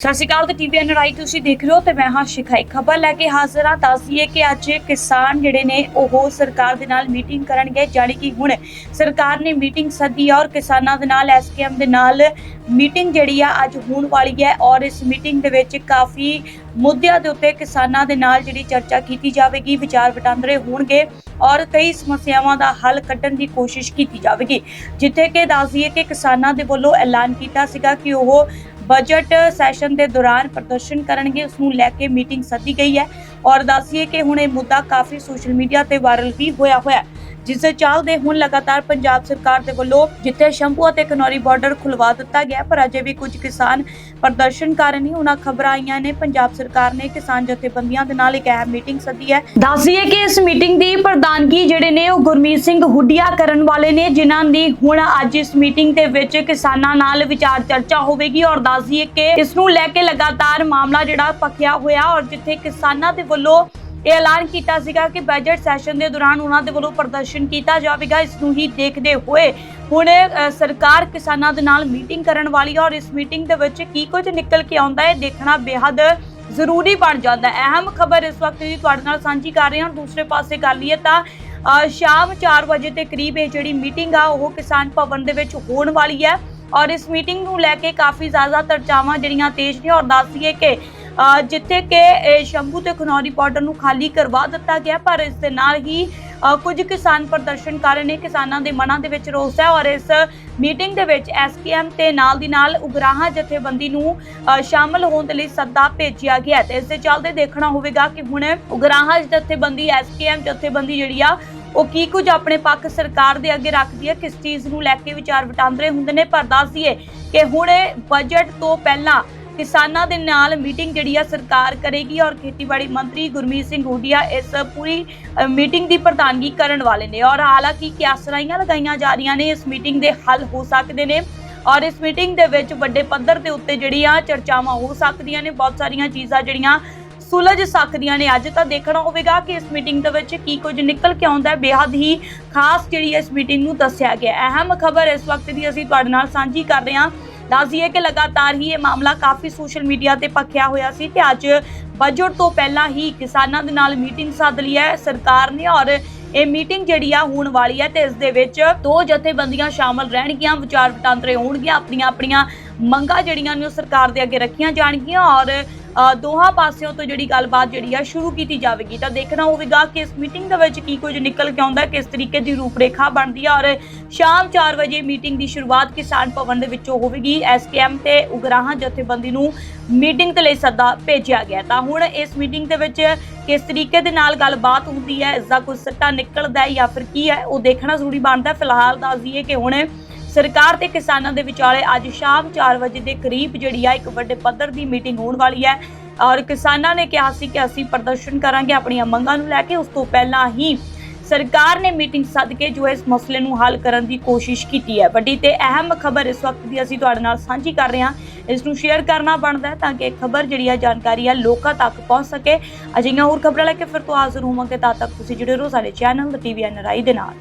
ਸਤਿ ਸ਼੍ਰੀ ਅਕਾਲ ਤੇ TV NRI ਤੁਸੀਂ ਦੇਖ ਰਹੇ ਹੋ ਤੇ ਮੈਂ ਹਾਂ ਸ਼ਿਖਾਈ ਖਬਰ ਲੈ ਕੇ ਹਾਜ਼ਰ ਹਾਂ ਦੱਸ ਦਈਏ ਕਿ ਅੱਜ ਕਿਸਾਨ ਜਿਹੜੇ ਨੇ ਉਹ ਸਰਕਾਰ ਦੇ ਨਾਲ ਮੀਟਿੰਗ ਕਰਨਗੇ, ਜਾਣੀ ਕਿ ਹੁਣ ਸਰਕਾਰ ਨੇ ਮੀਟਿੰਗ ਸੱਦੀ ਹੈ ਔਰ ਕਿਸਾਨਾਂ ਦੇ ਨਾਲ ਐਸਕੇਐਮ ਦੇ ਨਾਲ ਮੀਟਿੰਗ ਜਿਹੜੀ ਆ ਅੱਜ ਹੋਣ ਵਾਲੀ ਹੈ ਔਰ ਇਸ ਮੀਟਿੰਗ ਦੇ ਵਿੱਚ ਕਾਫੀ ਮੁੱਦਿਆਂ ਦੇ ਉੱਤੇ ਕਿਸਾਨਾਂ ਦੇ ਨਾਲ ਜਿਹੜੀ ਚਰਚਾ ਕੀਤੀ ਜਾਵੇਗੀ, ਵਿਚਾਰ ਵਟਾਂਦਰੇ ਹੋਣਗੇ ਔਰ ਕਈ ਸਮੱਸਿਆਵਾਂ ਦਾ ਹੱਲ ਕੱਢਣ ਦੀ ਕੋਸ਼ਿਸ਼ ਕੀਤੀ ਜਾਵੇਗੀ। ਜਿੱਥੇ ਕਿ ਦੱਸ ਦਈਏ ਕਿ ਕਿਸਾਨਾਂ ਦੇ ਵੱਲੋਂ ਐਲਾਨ ਕੀਤਾ ਸੀਗਾ ਕਿ ਉਹ ਬਜਟ ਸੈਸ਼ਨ ਦੇ ਦੌਰਾਨ ਪ੍ਰਦਰਸ਼ਨ ਕਰਨਗੇ ਉਸ ਨੂੰ ਲੈ ਕੇ ਮੀਟਿੰਗ ਸੱਦੀ ਗਈ ਹੈ ਔਰ ਦੱਸੀਏ ਕਿ ਹੁਣ ਇਹ ਮੁੱਦਾ ਕਾਫੀ ਸੋਸ਼ਲ ਮੀਡੀਆ ਤੇ ਵਾਇਰਲ ਵੀ ਹੋਇਆ ਹੋਇਆ ਹੈ। ਜਿਸ ਦੇ ਚੱਲਦੇ ਹੁਣ ਲਗਾਤਾਰ ਪੰਜਾਬ ਸਰਕਾਰ ਦੇ ਵੱਲੋਂ ਜਿੱਥੇ ਸ਼ੰਭੂ ਅਤੇ ਕਨੌਰੀ ਬਾਰਡਰ ਖੁਲਵਾ ਦਿੱਤਾ ਗਿਆ ਪਰ ਅਜੇ ਵੀ ਕੁਝ ਕਿਸਾਨ ਪ੍ਰਦਰਸ਼ਨ ਕਰ ਰਹੇ ਉਹਨਾਂ ਖਬਰਾਂ ਆਈਆਂ ਨੇ। ਪੰਜਾਬ ਸਰਕਾਰ ਨੇ ਕਿਸਾਨ ਜਥੇਬੰਦੀਆਂ ਦੇ ਨਾਲ ਇੱਕ ਅਹਿਮ ਮੀਟਿੰਗ ਸੱਦੀ ਹੈ। ਦੱਸੀਏ ਕਿ ਇਸ ਮੀਟਿੰਗ ਦੀ ਪ੍ਰਧਾਨਗੀ ਜਿਹੜੇ ਨੇ, ਉਹ ਗੁਰਮੀਤ ਸਿੰਘ ਹੁੱਡੀਆ ਕਰਨ ਵਾਲੇ ਨੇ, ਜਿਨ੍ਹਾਂ ਦੀ ਹੁਣ ਅੱਜ ਇਸ ਮੀਟਿੰਗ ਦੇ ਵਿੱਚ ਕਿਸਾਨਾਂ ਨਾਲ ਵਿਚਾਰ ਚਰਚਾ ਹੋਵੇਗੀ। ਔਰ ਦੱਸੀਏ ਕਿ ਇਸ ਨੂੰ ਲੈ ਕੇ ਲਗਾਤਾਰ ਮਾਮਲਾ ਜਿਹੜਾ ਪੱਕਿਆ ਹੋਇਆ, ਔਰ ਜਿੱਥੇ ਕਿਸਾਨਾਂ ਦੇ ਵੱਲੋਂ ਇਹ ਐਲਾਨ ਕੀਤਾ ਸੀਗਾ ਕਿ ਬਜਟ ਸੈਸ਼ਨ ਦੇ ਦੌਰਾਨ ਉਹਨਾਂ ਦੇ ਵੱਲੋਂ ਪ੍ਰਦਰਸ਼ਨ ਕੀਤਾ ਜਾਵੇਗਾ। ਇਸ ਨੂੰ ਹੀ ਦੇਖਦੇ ਹੋਏ ਹੁਣ ਸਰਕਾਰ ਕਿਸਾਨਾਂ ਦੇ ਨਾਲ ਮੀਟਿੰਗ ਕਰਨ ਵਾਲੀ ਹੈ ਔਰ ਇਸ ਮੀਟਿੰਗ ਦੇ ਵਿੱਚ ਕੀ ਕੁਝ ਨਿਕਲ ਕੇ ਆਉਂਦਾ ਹੈ, ਦੇਖਣਾ ਬੇहद ਜ਼ਰੂਰੀ ਬਣ ਜਾਂਦਾ ਹੈ। ਅਹਿਮ ਖਬਰ ਇਸ ਵਕਤ ਦੀ ਤੁਹਾਡੇ ਨਾਲ ਸਾਂਝੀ ਕਰ ਰਹੇ ਹਾਂ। ਦੂਸਰੇ ਪਾਸੇ ਕਰ ਲਈਏ ਤਾਂ ਸ਼ਾਮ 4 ਵਜੇ ਦੇ ਕਰੀਬ ਇਹ ਜਿਹੜੀ ਮੀਟਿੰਗ ਆ, ਉਹ ਕਿਸਾਨ ਭਵਨ ਦੇ ਵਿੱਚ ਹੋਣ ਵਾਲੀ ਹੈ। ਔਰ ਇਸ ਮੀਟਿੰਗ ਨੂੰ ਲੈ ਕੇ ਕਾਫੀ ਜ਼ਿਆਦਾ ਚਰਚਾਵਾਂ ਜਿਹੜੀਆਂ ਤੇਜ਼ ਨੇ ਔਰ ਦੱਸ ਦਈਏ ਕਿ ਜਿੱਥੇ ਕਿ ਇਹ ਸ਼ੰਭੂ ਤੇ ਖਨੌਰੀ ਬਾਰਡਰ ਨੂੰ ਖਾਲੀ ਕਰਵਾ ਦਿੱਤਾ ਗਿਆ, ਪਰ ਇਸ ਦੇ ਨਾਲ ਹੀ ਕੁਝ ਕਿਸਾਨ ਪ੍ਰਦਰਸ਼ਨ ਕਰ ਰਹੇ ਨੇ, ਕਿਸਾਨਾਂ ਦੇ ਮਨਾਂ ਦੇ ਵਿੱਚ ਰੋਸ ਹੈ ਔਰ ਇਸ ਮੀਟਿੰਗ ਦੇ ਵਿੱਚ ਐਸਕੇਐਮ ਤੇ ਨਾਲ ਦੀ ਨਾਲ ਉਗਰਾਹਾਂ ਜਥੇਬੰਦੀ ਨੂੰ ਸ਼ਾਮਲ ਹੋਣ ਦੇ ਲਈ ਸੱਦਾ ਭੇਜਿਆ ਗਿਆ ਤੇ ਇਸ ਦੇ ਚੱਲਦੇ ਦੇਖਣਾ ਹੋਵੇਗਾ ਕਿ ਹੁਣ ਉਗਰਾਹਾਂ ਜਥੇਬੰਦੀ ਐਸਕੇਐਮ ਜਥੇਬੰਦੀ ਜਿਹੜੀ ਆ, ਉਹ ਕੀ ਕੁਝ ਆਪਣੇ ਪੱਖ ਸਰਕਾਰ ਦੇ ਅੱਗੇ ਰੱਖਦੀ ਹੈ, ਕਿਸ ਚੀਜ਼ ਨੂੰ ਲੈ ਕੇ ਵਿਚਾਰ ਵਟਾਂਦਰੇ ਹੁੰਦੇ ਨੇ, ਪਰ ਦੱਸ ਦਈਏ ਕਿ ਹੁਣ ਬਜਟ ਤੋਂ ਪਹਿਲਾਂ ਕਿਸਾਨਾਂ ਦੇ ਨਾਲ ਮੀਟਿੰਗ ਜਿਹੜੀ ਆ ਸਰਕਾਰ ਕਰੇਗੀ ਔਰ ਖੇਤੀਬਾੜੀ ਮੰਤਰੀ ਗੁਰਮੀਤ ਸਿੰਘ ਹੁਡੀਆ ਇਸ ਪੂਰੀ ਮੀਟਿੰਗ ਦੀ ਪ੍ਰਧਾਨਗੀ ਕਰਨ ਵਾਲੇ ਨੇ ਔਰ ਹਾਲਾਂਕਿ ਕਿਆਸਰਾਈਆਂ ਲਗਾਈਆਂ ਜਾ ਰਹੀਆਂ ਨੇ, ਇਸ ਮੀਟਿੰਗ ਦੇ ਹੱਲ ਹੋ ਸਕਦੇ ਨੇ ਔਰ ਇਸ ਮੀਟਿੰਗ ਦੇ ਵਿੱਚ ਵੱਡੇ ਪੱਧਰ ਦੇ ਉੱਤੇ ਜਿਹੜੀਆਂ ਚਰਚਾਵਾਂ ਹੋ ਸਕਦੀਆਂ ਨੇ, ਬਹੁਤ ਸਾਰੀਆਂ ਚੀਜ਼ਾਂ ਜਿਹੜੀਆਂ ਸੁਲਝ ਸਕਦੀਆਂ ਨੇ, ਅੱਜ ਤਾਂ ਦੇਖਣਾ ਹੋਵੇਗਾ ਕਿ ਇਸ ਮੀਟਿੰਗ ਦੇ ਵਿੱਚ ਕੀ ਕੁਝ ਨਿਕਲ ਕੇ ਆਉਂਦਾ ਹੈ ਬੇहद ਹੀ ਖਾਸ ਜਿਹੜੀ ਇਸ ਮੀਟਿੰਗ ਨੂੰ ਦੱਸਿਆ ਗਿਆ ਅਹਿਮ ਖਬਰ ਇਸ ਵਕਤ ਦੀ ਅਸੀਂ ਤੁਹਾਡੇ ਨਾਲ ਸਾਂਝੀ ਕਰ ਰਹੇ ਹਾਂ। ਦੱਸ ਦਈਏ ਕਿ ਲਗਾਤਾਰ ਹੀ ਇਹ ਮਾਮਲਾ ਕਾਫੀ ਸੋਸ਼ਲ ਮੀਡੀਆ ਤੇ ਪੱਕਿਆ ਹੋਇਆ ਸੀ ਤੇ ਅੱਜ ਬਜਟ ਤੋਂ ਪਹਿਲਾਂ ਹੀ ਕਿਸਾਨਾਂ ਦੇ ਨਾਲ ਮੀਟਿੰਗ ਸੱਦ ਲਈ ਹੈ ਸਰਕਾਰ ਨੇ ਔਰ ਇਹ ਮੀਟਿੰਗ ਜਿਹੜੀ ਆ ਹੋਣ ਵਾਲੀ ਹੈ ਤੇ ਇਸ ਦੇ ਵਿੱਚ ਦੋ ਜਥੇਬੰਦੀਆਂ ਸ਼ਾਮਲ ਰਹਿਣਗੀਆਂ, ਵਿਚਾਰ ਵਟਾਂਦਰੇ ਹੋਣਗੀਆਂ ਆਪਣੀਆਂ ਆਪਣੀਆਂ ਮੰਗਾਂ ਜਿਹੜੀਆਂ ਨੇ ਉਹ ਸਰਕਾਰ ਦੇ ਅੱਗੇ ਰੱਖੀਆਂ ਜਾਣਗੀਆਂ ਔਰ ਦੋਹਾਂ ਪਾਸਿਆਂ ਤੋਂ ਜਿਹੜੀ ਗੱਲਬਾਤ ਜਿਹੜੀ ਆ ਸ਼ੁਰੂ ਕੀਤੀ ਜਾਵੇਗੀ। ਤਾਂ ਦੇਖਣਾ ਹੋਵੇਗਾ ਕਿ ਇਸ ਮੀਟਿੰਗ ਦੇ ਵਿੱਚ ਕੀ ਕੁਝ ਨਿਕਲ ਕੇ ਆਉਂਦਾ ਕਿਸ ਤਰੀਕੇ ਦੀ ਰੂਪਰੇਖਾ ਬਣਦੀ ਹੈ ਔਰ ਸ਼ਾਮ 4 ਵਜੇ ਮੀਟਿੰਗ ਦੀ ਸ਼ੁਰੂਆਤ ਕਿਸਾਨ ਭਵਨ ਦੇ ਵਿੱਚੋਂ ਹੋਵੇਗੀ। ਐਸਕੇਐਮ ਤੇ ਉਗਰਾਹਾਂ ਜਥੇਬੰਦੀ ਨੂੰ ਮੀਟਿੰਗ ਦੇ ਲਈ ਸੱਦਾ ਭੇਜਿਆ ਗਿਆ। ਤਾਂ ਹੁਣ ਇਸ ਮੀਟਿੰਗ ਦੇ ਵਿੱਚ ਕਿਸ ਤਰੀਕੇ ਦੇ ਨਾਲ ਗੱਲਬਾਤ ਹੁੰਦੀ ਹੈ, ਇਸ ਦਾ ਕੋਈ ਸੱਟਾ ਨਿਕਲਦਾ ਹੈ ਜਾਂ ਫਿਰ ਕੀ ਹੈ, ਉਹ ਦੇਖਣਾ ਜ਼ਰੂਰੀ ਬਣਦਾ ਫਿਲਹਾਲ ਦੱਸ ਦਈਏ ਕਿ ਹੁਣ ਸਰਕਾਰ ਤੇ ਕਿਸਾਨਾਂ ਦੇ ਵਿਚਾਲੇ ਅੱਜ ਸ਼ਾਮ 4 ਵਜੇ ਦੇ ਕਰੀਬ ਜਿਹੜੀ ਆ ਇੱਕ ਵੱਡੇ ਪੱਧਰ ਦੀ ਮੀਟਿੰਗ ਹੋਣ ਵਾਲੀ ਹੈ। ਔਰ ਕਿਸਾਨਾਂ ਨੇ ਕਿਹਾ ਸੀ ਕਿ ਅਸੀਂ ਪ੍ਰਦਰਸ਼ਨ ਕਰਾਂਗੇ, ਆਪਣੀਆਂ ਮੰਗਾਂ ਨੂੰ ਲੈ ਕੇ। ਉਸ ਤੋਂ ਪਹਿਲਾਂ ਹੀ ਸਰਕਾਰ ਨੇ ਮੀਟਿੰਗ ਸੱਦ ਕੇ ਜੋ ਇਸ ਮਸਲੇ ਨੂੰ ਹੱਲ ਕਰਨ ਦੀ ਕੋਸ਼ਿਸ਼ ਕੀਤੀ ਹੈ। ਵੱਡੀ ਤੇ ਅਹਿਮ ਖਬਰ ਇਸ ਵਕਤ ਦੀ ਅਸੀਂ ਤੁਹਾਡੇ ਨਾਲ ਸਾਂਝੀ ਕਰ ਰਹੇ ਹਾਂ। ਇਸ ਨੂੰ ਸ਼ੇਅਰ ਕਰਨਾ ਬਣਦਾ ਹੈ ਤਾਂ ਕਿ ਖਬਰ ਜਿਹੜੀ ਹੈ ਜਾਣਕਾਰੀ ਹੈ ਲੋਕਾਂ ਤੱਕ ਪਹੁੰਚ ਸਕੇ। ਅਜਿਹੀਆਂ ਹੋਰ ਖਬਰਾਂ ਲੈ ਕੇ ਫਿਰ ਤੋਂ ਹਾਜ਼ਰ ਹੋਵਾਂਗੇ। ਤਦ ਤੱਕ ਤੁਸੀਂ ਜੁੜੇ ਰਹੋ ਸਾਡੇ ਚੈਨਲ ਟੀਵੀ ਐਨਆਰਆਈ ਦੇ ਨਾਲ।